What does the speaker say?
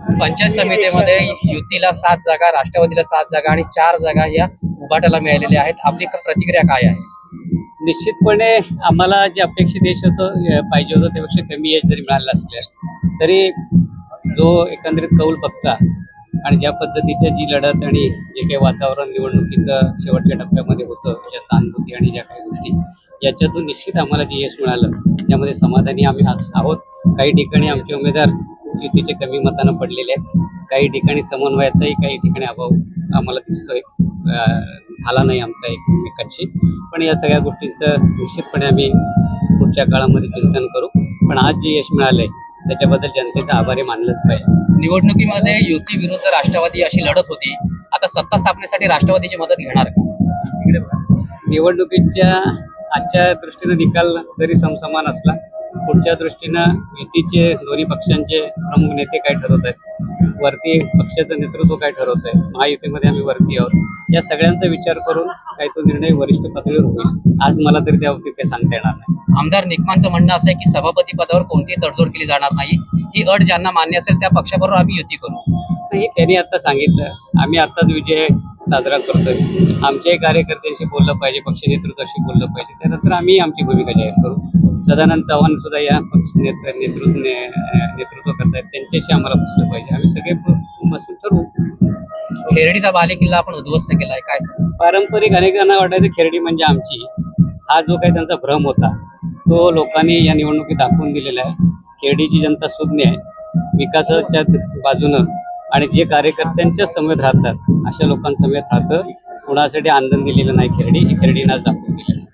पंचायत समितीमध्ये युतीला सात जागा राष्ट्रवादीला सात जागा आणि चार जागा या उभाटाला मिळालेल्या आहेत. आपली प्रतिक्रिया काय आहे? निश्चितपणे आम्हाला जे अपेक्षित यश होतं पाहिजे होतं त्यापेक्षा कमी यश जरी मिळालं असलं तरी जो एकंदरीत कौल बघता आणि ज्या पद्धतीची जी लढत आणि जे काही वातावरण निवडणुकीचं शेवटच्या टप्प्यामध्ये होतं ज्या सहानुभूती आणि ज्या काही गोष्टी याच्यातून निश्चित आम्हाला जे यश मिळालं त्यामध्ये समाधानी आम्ही आहोत. काही ठिकाणी आमचे उमेदवार युतीचे कमी मतानं पडलेले आहेत. काही ठिकाणी समन्वयाचाही काही ठिकाणी अभाव आम्हाला दिसतोय. झाला नाही आमचा एकमेकांशी. पण या सगळ्या गोष्टींचं निश्चितपणे आम्ही पुढच्या काळामध्ये चिंतन करू. पण आज जे यश मिळालंय त्याच्याबद्दल जनतेचा आभारी मानलंच पाहिजे. निवडणुकीमध्ये युती विरुद्ध राष्ट्रवादी अशी लढत होती. आता सत्ता स्थापनेसाठी राष्ट्रवादीची मदत घेणार का. निवडणुकीच्या आजच्या दृष्टीनं निकाल जरी समसमान असला पुढच्या दृष्टीनं युतीचे दोन्ही पक्षांचे प्रमुख नेते काय ठरवत आहेत? वरती पक्षाचं नेतृत्व काय ठरवत आहे? महायुतीमध्ये आम्ही वरती आहोत. या सगळ्यांचा विचार करून काही तो निर्णय वरिष्ठ पातळीवर होईल आज मला तरी त्या बाबतीत काही सांगता येणार नाही. आमदार निकमांचं म्हणणं असं आहे की सभापती पदावर कोणतीही तडजोड केली जाणार नाही. ही अट ज्यांना मान्य असेल त्या पक्षाबरोबर आम्ही युती करू. नाही त्यांनी आता सांगितलं. आम्ही आत्ताच विजय साजरा करतोय. आमच्याही कार्यकर्त्यांशी बोललं पाहिजे पक्ष नेतृत्वाशी बोललं पाहिजे. त्यानंतर आम्ही आमची भूमिका जाहीर करू. सदानंद चव्हाण सुद्धा या पक्ष नेतृत्व नेतृत्व नेतृत्व करतायत. त्यांच्याशी आम्हाला बसलं पाहिजे. आम्ही सगळे बसून ठरवू. खेरडीचा बालेकिल्ला आपण उद्ध्वस्त केला आहे काय? पारंपरिक अनेकांना वाटायचं खेरडी म्हणजे आमची. हा जो काही त्यांचा भ्रम होता तो लोकांनी या निवडणुकीत दाखवून दिलेला आहे. खेरडीची जनता सुज्ञ आहे. विकासाच्या बाजूनं आणि जे कार्यकर्त्यांच्या समेत राहतात अशा लोकांसमेत राहतं. कुणासाठी आंदोलन दिलेलं नाही खेरडी. ही खेरडीनं दाखवून दिलेलं